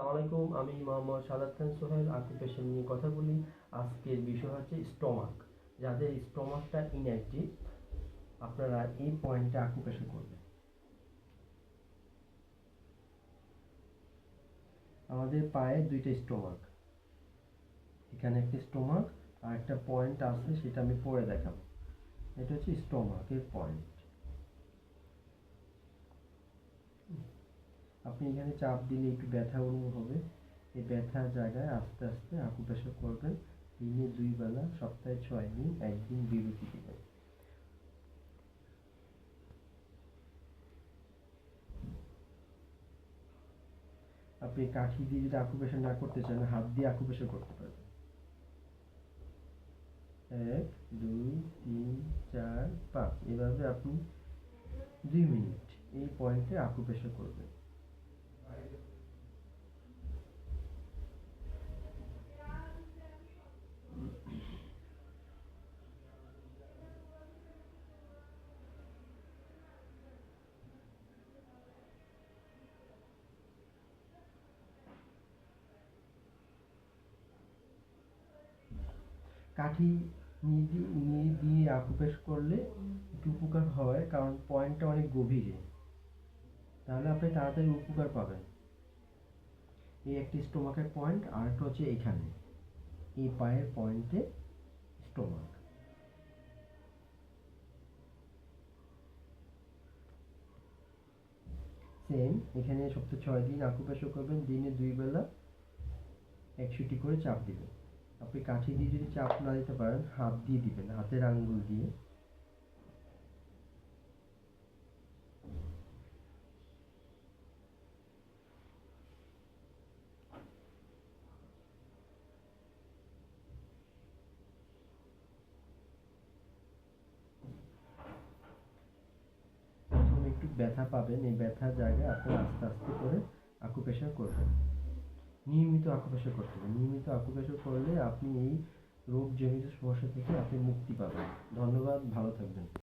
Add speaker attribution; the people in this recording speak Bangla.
Speaker 1: আলাইকুম, আমি মোহাম্মদ সাদাত খান সোহেল আকুপেশন নিয়ে কথা বলি। আজকের বিষয় হচ্ছে স্টমাক। যাদের স্টমাকটা ইনঅ্যাক্টিভ আপনারা এই পয়েন্টে আকুপেশন করবেন। আমাদের পায়ে দুইটা স্টোমাক। এখানে একটা স্টোমাক আর একটা পয়েন্ট আছে, সেটা আমি পরে দেখাবো। এটা হচ্ছে স্টোমাকের পয়েন্ট। আপনি এখানে চাপ দিলে একটু ব্যথা অনুভব হবে। এই ব্যথার জায়গায় আস্তে আস্তে আকুপ্রেশার করবেন। দিনে দুই বেলা, সপ্তাহে ছয় দিন, একদিন বিরতি দেবেন। আপনি কাঠি দিয়ে যদি আকুপ্রেশার না করতে চান, হাত দিয়ে আকুপ্রেশার করতে পারবেন এক, দুই, তিন, চার, পাঁচ। এভাবে আপনি দুই মিনিট এই পয়েন্টে আকুপ্রেশার করবেন। কাঠি নিয়ে দিয়ে নিয়ে দিয়ে আকুপেশ করলে একটু উপকার হয়, কারণ পয়েন্টটা অনেক গভীরে। তাহলে আপনি তাড়াতাড়ি উপকার পাবেন। এই একটি স্টোমাকের পয়েন্ট আর একটা হচ্ছে এখানে। এই পায়ের পয়েন্টে স্টোমাক। সেম, এখানে সপ্তাহে ছয় দিন আকুপাশো করবেন, দিনে দুই বেলা একশোটি করে চাপ দিবেন। আপনি কাঠি দিয়ে যদি চাপ না দিতে পারেন, হাত দিয়ে দিবেন, হাতের আঙ্গুল দিয়ে। ব্যথা পাবেন, এই ব্যথার জায়গায় আপনি আস্তে আস্তে করে আকুপ্রেশার করবেন। নিয়মিত আকুপ্রেশার করতে হবে। নিয়মিত আকুপ্রেশার করলে আপনি এই রোগ রোগজনিত সমস্যা থেকে আপনি মুক্তি পাবেন। ধন্যবাদ, ভালো থাকবেন।